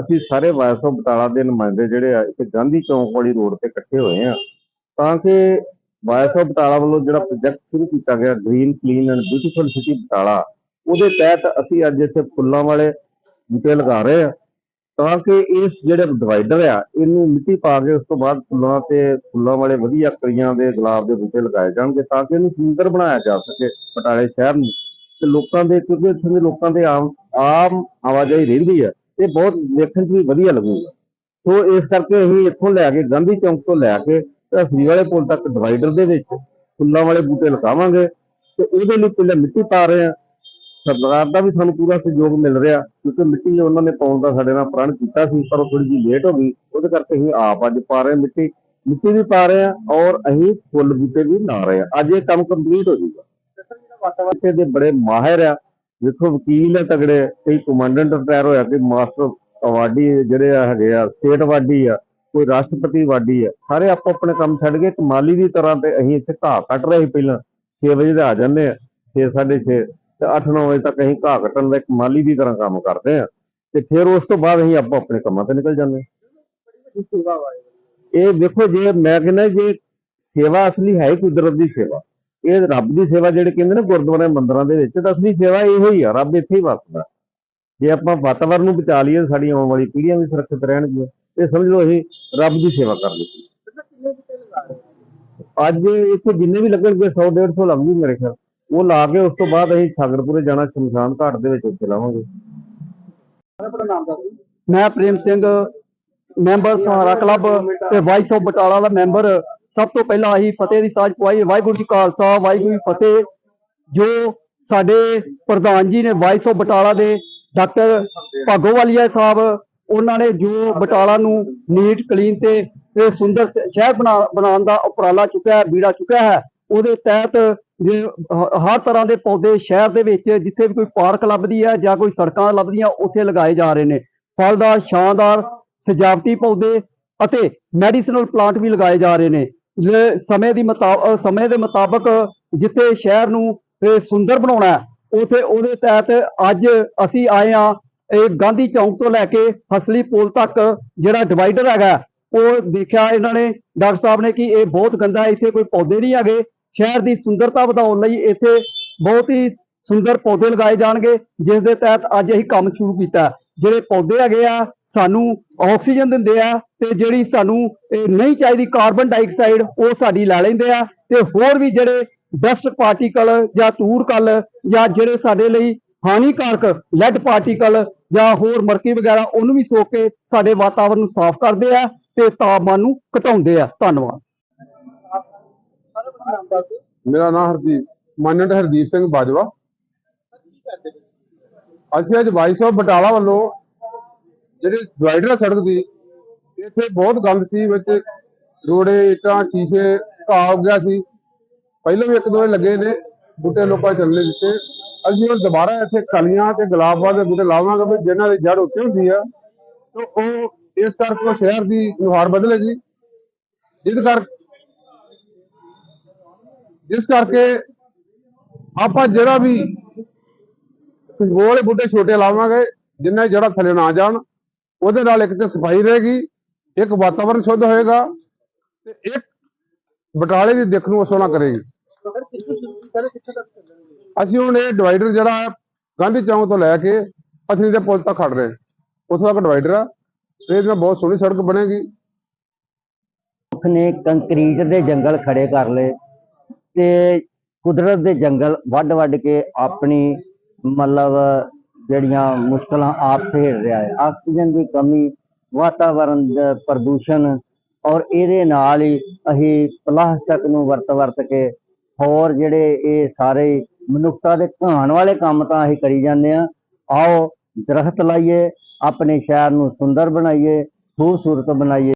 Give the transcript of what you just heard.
ਅਸੀਂ ਸਾਰੇ vice of Batala ਦੇ ਨੁਮਾਇੰਦੇ ਜਿਹੜੇ ਆ, ਇੱਥੇ ਗਾਂਧੀ ਚੌਂਕ ਵਾਲੀ ਰੋਡ ਤੇ ਇਕੱਠੇ ਹੋਏ ਆ। ਤਾਂ ਕਿ ਵਾਇਸ ਆਫ ਬਟਾਲਾ ਵੱਲੋਂ ਜਿਹੜਾ ਪ੍ਰੋਜੈਕਟ ਸ਼ੁਰੂ ਕੀਤਾ ਗਿਆ green clean and beautiful city Batala, ਉਹਦੇ ਤਹਿਤ ਅਸੀਂ ਅੱਜ ਇੱਥੇ ਫੁੱਲਾਂ ਵਾਲੇ ਬੂਟੇ ਲਗਾ ਰਹੇ ਆ। ਤਾਂ ਕਿ ਇਸ ਜਿਹੜੇ ਡਿਵਾਈਡਰ ਆ, ਇਹਨੂੰ ਮਿੱਟੀ ਪਾ ਕੇ ਉਸ ਤੋਂ ਬਾਅਦ ਫੁੱਲਾਂ ਤੇ ਫੁੱਲਾਂ ਵਾਲੇ ਵਧੀਆ ਕਰੀਆਂ ਦੇ ਗੁਲਾਬ ਦੇ ਬੂਟੇ ਲਗਾਏ ਜਾਣਗੇ, ਤਾਂ ਕਿ ਇਹਨੂੰ ਸੁੰਦਰ ਬਣਾਇਆ ਜਾ ਸਕੇ ਬਟਾਲੇ ਸ਼ਹਿਰ ਨੂੰ। ਤੇ ਲੋਕਾਂ ਦੇ, ਕਿਉਂਕਿ ਇੱਥੇ ਦੇ ਲੋਕਾਂ ਦੇ ਆਮ ਆਮ ਆਵਾਜਾਈ ਰਹਿੰਦੀ ਆ। ਇਹ ਬਹੁਤ ਦੇਖਣ 'ਚ ਵੀ ਵਧੀਆ ਲੱਗੂਗਾ। ਸੋ ਇਸ ਕਰਕੇ ਅਸੀਂ ਇੱਥੋਂ ਲੈ ਕੇ, ਗਾਂਧੀ ਚੌਂਕ ਤੋਂ ਲੈ ਕੇ ਤੇ ਵਾਲੇ ਪੁਲ ਤੱਕ ਡਿਵਾਈਡਰ ਦੇ ਵਿੱਚ ਫੁੱਲਾਂ ਵਾਲੇ ਬੂਟੇ ਲਗਾਵਾਂਗੇ ਤੇ ਉਹਦੇ ਲਈ ਪਹਿਲਾਂ ਮਿੱਟੀ ਪਾ ਰਹੇ ਆ ਸਰਕਾਰ ਦਾ ਵੀ ਸਾਨੂੰ ਪੂਰਾ ਸਹਿਯੋਗ ਮਿਲ ਰਿਹਾ ਕਿਉਂਕਿ ਮਿੱਟੀ ਉਹਨਾਂ ਨੇ ਪਾਉਣ ਦਾ ਸਾਡੇ ਨਾਲ ਪ੍ਰਣ ਕੀਤਾ ਸੀ, ਪਰ ਉਹ ਥੋੜੀ ਜਿਹੀ ਲੇਟ ਹੋ ਗਈ। ਉਹਦੇ ਕਰਕੇ ਅਸੀਂ ਆਪ ਅੱਜ ਪਾ ਰਹੇ ਮਿੱਟੀ। ਮਿੱਟੀ ਵੀ ਪਾ ਰਹੇ ਆ ਔਰ ਅਸੀਂ ਫੁੱਲ ਬੂਟੇ ਵੀ ਲਾ ਰਹੇ ਆ ਅੱਜ ਇਹ ਕੰਮ ਕੰਪਲੀਟ ਹੋ ਜਾਊਗਾ। ਵਾਤਾਵਰਣ ਦੇ ਬੜੇ ਮਾਹਿਰ ਆ। ਵੇਖੋ ਵਕੀਲ ਆ ਤਗੜੇ ਕਈ ਕਮਾਂਡੈਂਟ ਰਿਟਾਇਰ ਹੋਇਆ ਕੋਈ ਮਾਸਟਰ ਅਵਾਰਡੀ ਜਿਹੜੇ ਆ ਹੈਗੇ ਆ ਸਟੇਟ ਅਵਾਰਡੀ ਆ ਕੋਈ ਰਾਸ਼ਟਰਪਤੀ ਅਵਾਰਡੀ ਆ ਸਾਰੇ ਆਪੋ ਆਪਣੇ ਕੰਮ ਛੱਡ ਕੇ ਇੱਕ ਮਾਲੀ ਦੀ ਤਰ੍ਹਾਂ ਤੇ ਅਸੀਂ ਇੱਥੇ ਘਾਹ ਕੱਟ ਰਹੇ ਸੀ ਪਹਿਲਾਂ 6 ਵਜੇ ਦੇ ਆ ਜਾਂਦੇ ਆ 6 6:30 ਤੇ 8-9 ਵਜੇ ਤੱਕ ਅਸੀਂ ਘਾਹ ਕੱਟਣ ਦਾ ਇੱਕ ਮਾਲੀ ਦੀ ਤਰ੍ਹਾਂ ਕੰਮ ਕਰਦੇ ਆ ਤੇ ਫਿਰ ਉਸ ਤੋਂ ਬਾਅਦ ਅਸੀਂ ਆਪੋ ਆਪਣੇ ਕੰਮਾਂ ਤੇ ਨਿਕਲ ਜਾਂਦੇ ਹਾਂ ਇਹ ਦੇਖੋ ਜੇ ਮੈਂ ਕਹਿੰਦਾ ਜੇ ਸੇਵਾ ਅਸਲੀ ਹੈ ਹੀ ਕੁਦਰਤ ਦੀ ਸੇਵਾ। ਇਹ ਰੱਬ ਦੀ ਸੇਵਾ ਜਿਹੜੇ ਕਹਿੰਦੇ ਨੇ ਗੁਰਦੁਆਰੇ ਮੰਦਿਰਾਂ ਦੇ ਵਿੱਚ, ਤਾਂ ਅਸਲੀ ਸੇਵਾ ਇਹੋ ਹੀ ਆ, ਰੱਬ ਇੱਥੇ ਹੀ ਵਸਦਾ। ਜੇ ਆਪਾਂ ਵਾਤਾਵਰਨ ਨੂੰ ਬਚਾ ਲਈਏ ਤਾਂ ਆਉਣ ਵਾਲੀ ਪੀੜ੍ਹੀਆਂ ਵੀ ਸੁਰੱਖਿਅਤ ਰਹਿਣਗੀਆਂ, ਤੇ ਸਮਝ ਲਓ ਅਸੀਂ ਰੱਬ ਦੀ ਸੇਵਾ ਕਰ ਲਈ। ਅੱਜ ਇੱਥੇ ਜਿੰਨੇ ਵੀ ਲੱਗਣਗੇ 100 150 ਲੱਗ ਜੂ ਮੇਰੇ ਖਿਆਲ। ਉਹ ਲਾ ਕੇ ਉਸ ਤੋਂ ਬਾਅਦ ਅਸੀਂ ਸਾਗਰਪੁਰੇ ਜਾਣਾ, ਸ਼ਮਸ਼ਾਨ ਘਾਟ ਦੇ ਵਿੱਚ ਉੱਥੇ ਲਾਵਾਂਗੇ। ਮੈਂ ਪ੍ਰੇਮ ਸਿੰਘ, ਮੈਂਬਰ ਸਹਾਰਾ ਕਲੱਬ ਤੇ ਵਾਈਸ ਆਫ ਬਟਾਲਾ ਦਾ ਮੈਂਬਰ ਸਭ ਤੋਂ ਪਹਿਲਾਂ ਅਸੀਂ ਫਤਿਹ ਦੀ ਸਾਜ ਪਵਾਈ ਵਾਹਿਗੁਰੂ ਜੀ ਖਾਲਸਾ, ਵਾਹਿਗੁਰੂ ਜੀ ਫਤਿਹ। ਜੋ ਸਾਡੇ ਪ੍ਰਧਾਨ ਜੀ ਨੇ ਵਾਈਸ ਆਫ ਬਟਾਲਾ ਦੇ ਡਾਕਟਰ ਭਾਗੋਵਾਲੀਆ ਸਾਹਿਬ, ਉਹਨਾਂ ਨੇ ਜੋ ਬਟਾਲਾ ਨੂੰ ਨੀਟ, ਕਲੀਨ ਤੇ ਇਹ ਸੁੰਦਰ ਸ਼ਹਿਰ ਬਣਾ, ਬਣਾਉਣ ਦਾ ਉਪਰਾਲਾ ਚੁੱਕਿਆ ਹੈ, ਬੀੜਾ ਚੁੱਕਿਆ ਹੈ, ਉਹਦੇ ਤਹਿਤ ਹਰ ਤਰ੍ਹਾਂ ਦੇ ਪੌਦੇ ਸ਼ਹਿਰ ਦੇ ਵਿੱਚ, ਜਿੱਥੇ ਵੀ ਕੋਈ ਪਾਰਕ ਲੱਭਦੀ ਹੈ ਜਾਂ ਕੋਈ ਸੜਕਾਂ ਲੱਭਦੀਆਂ, ਉੱਥੇ ਲਗਾਏ ਜਾ ਰਹੇ ਨੇ। ਫਲਦਾਰ ਸ਼ਾਨਦਾਰ ਸਜਾਵਟੀ ਪੌਦੇ ਅਤੇ ਮੈਡੀਸਨਲ ਪਲਾਂਟ ਵੀ ਲਗਾਏ ਜਾ ਰਹੇ ਨੇ। ਸਮੇਂ ਦੀ ਮੁਤਾਬਕ ਸਮੇਂ ਦੇ ਮੁਤਾਬਕ ਜਿੱਥੇ ਸ਼ਹਿਰ ਨੂੰ ਸੁੰਦਰ ਬਣਾਉਣਾ ਹੈ, ਉਥੇ ਉਹਦੇ ਤਹਿਤ ਅੱਜ ਅਸੀਂ ਆਏ ਆ ਇਹ ਗਾਂਧੀ ਚੌਂਕ ਤੋਂ ਲੈ ਕੇ ਫਸਲੀ ਪੁਲ ਤੱਕ ਜਿਹੜਾ ਡਿਵਾਈਡਰ ਹੈਗਾ ਉਹ ਦੇਖਿਆ ਇਹਨਾਂ ਨੇ ਡਾਕਟਰ ਸਾਹਿਬ ਨੇ ਕਿ ਇਹ ਬਹੁਤ ਗੰਦਾ ਇੱਥੇ ਕੋਈ ਪੌਦੇ ਨਹੀਂ ਹੈਗੇ ਸ਼ਹਿਰ ਦੀ ਸੁੰਦਰਤਾ ਵਧਾਉਣ ਲਈ ਇੱਥੇ ਬਹੁਤ ਹੀ ਸੁੰਦਰ ਪੌਦੇ ਲਗਾਏ ਜਾਣਗੇ ਜਿਸ ਦੇ ਤਹਿਤ ਅੱਜ ਅਸੀਂ ਕੰਮ ਸ਼ੁਰੂ ਕੀਤਾ ਜਿਹੜੇ ਪੌਦੇ ਹੈਗੇ ਆ, ਸਾਨੂੰ ਆਕਸੀਜਨ ਦਿੰਦੇ ਆ ਤੇ ਜਿਹੜੀ ਸਾਨੂੰ ਨਹੀਂ ਚਾਹੀਦੀ ਕਾਰਬਨ ਡਾਈਆਕਸਾਈਡ, ਉਹ ਸਾਡੀ ਲੈ ਲੈਂਦੇ ਆ ਤੇ ਹੋਰ ਵੀ ਜਿਹੜੇ ਡਸਟ ਪਾਰਟੀਕਲ ਜਾਂ ਧੂੜ ਕਲ ਜਾਂ ਜਿਹੜੇ ਸਾਡੇ ਲਈ ਹਾਨੀਕਾਰਕ ਲੈਡ ਪਾਰਟੀਕਲ ਜਾਂ ਹੋਰ ਮਰਕੀ ਵਗੈਰਾ, ਉਹਨੂੰ ਵੀ ਸੋਕ ਕੇ ਸਾਡੇ ਵਾਤਾਵਰਨ ਨੂੰ ਸਾਫ਼ ਕਰਦੇ ਆ ਤੇ ਤਾਪਮਾਨ ਨੂੰ ਘਟਾਉਂਦੇ ਆ। ਧੰਨਵਾਦ। ਮੇਰਾ ਨਾਮ ਹਰਦੀਪ ਮਾਨਟ ਹਰਦੀਪ ਸਿੰਘ ਬਾਜਵਾ। ਅਸੀਂ ਅੱਜ ਵਾਈਸ ਆਫ ਬਟਾਲਾ ਵੱਲੋਂ ਜਿਹੜੇ ਡਿਵਾਈਡਰ ਸੜਕ ਦੀ, ਇੱਥੇ ਬਹੁਤ ਗੰਦ ਸੀ, ਵਿੱਚ ਰੋੜੇ, ਇੱਟਾਂ, ਸ਼ੀਸ਼ੇ ਘਾਹ ਗਿਆ ਸੀ। ਪਹਿਲਾਂ ਵੀ ਇੱਕ ਦੋ ਲੱਗੇ ਨੇ, ਬੂਟੇ ਲੋਕਾਂ ਚੱਲਣੇ ਦਿੱਤੇ। ਅਸੀਂ ਹੁਣ ਦੁਬਾਰਾ ਇੱਥੇ ਕਲੀਆਂ ਤੇ ਗੁਲਾਬਾਂ ਦੇ ਬੂਟੇ ਲਾਵਾਂਗੇ ਵੀ ਜਿਨ੍ਹਾਂ ਦੀ ਜੜ ਉੱਤੇ ਹੁੰਦੀ ਆ, ਤੇ ਉਹ ਇਸ ਕਰਕੇ ਉਹ ਸ਼ਹਿਰ ਦੀ ਨੁਹਾਰ ਬਦਲੇਗੀ। ਜਿਸ ਕਰ ਜਿਸ ਕਰਕੇ ਆਪਾਂ ਜਿਹੜਾ ਵੀ ਵਾਲੇ ਬੂਟੇ ਛੋਟੇ ਲਾਵਾਂਗੇ ਜਿੰਨਾ ਜੜਾ ਥੱਲੇ ਨਾ ਜਾਣ ਉਹਦੇ ਨਾਲ ਇੱਕ ਤੇ ਸਫ਼ਾਈ ਰਹੇਗੀ ਇੱਕ ਵਾਤਾਵਰਣ ਸ਼ੁੱਧ ਹੋਏਗਾ ਤੇ ਇੱਕ ਬਟਾਲੇ ਦੀ ਦਿੱਖ ਨੂੰ ਸੋਹਣਾ ਕਰੇਗੀ। ਅਸੀਂ ਹੁਣ ਇਹ ਡਿਵਾਈਡਰ ਜਿਹੜਾ ਹੈ ਗਾਂਧੀ ਚੌਂਕ ਤੋਂ ਲੈ ਕੇ ਪਥਰੀ ਦੇ ਪੁਲ ਤੱਕ ਖੜ ਰਹੇ। ਉੱਥੋਂ ਤੱਕ ਡਿਵਾਈਡਰ ਆ ਤੇ ਇਹਦੇ ਨਾਲ ਬਹੁਤ ਸੋਹਣੀ ਸੜਕ ਬਣੇਗੀ। ਨੇ ਕੰਕਰੀਟ ਦੇ ਜੰਗਲ ਖੜੇ ਕਰ ਲਏ ਤੇ ਕੁਦਰਤ ਦੇ ਜੰਗਲ ਵੱਢ ਵੱਢ ਕੇ ਆਪਣੀ ਮਤਲਬ ਜਿਹੜੀਆਂ ਮੁਸ਼ਕਲਾਂ ਆਪ ਸਹਿ ਰਿਹਾ ਹੈ। ਆਕਸੀਜਨ ਦੀ ਕਮੀ ਵਾਤਾਵਰਣ ਦਾ ਪ੍ਰਦੂਸ਼ਣ ਔਰ ਇਹਦੇ ਨਾਲ ਹੀ ਅਸੀਂ ਪਲਾਸਟਿਕ ਨੂੰ ਵਰਤ ਵਰਤ ਕੇ ਹੋਰ ਜਿਹੜੇ ਇਹ ਸਾਰੇ ਮਨੁੱਖਤਾ ਦੇ ਘਾਣ ਵਾਲੇ ਕੰਮ ਤਾਂ ਅਸੀਂ ਕਰੀ ਜਾਂਦੇ ਆ ਆਓ ਦਰਖਤ ਲਾਈਏ, ਆਪਣੇ ਸ਼ਹਿਰ ਨੂੰ ਸੁੰਦਰ ਬਣਾਈਏ, ਖੂਬਸੂਰਤ ਬਣਾਈਏ।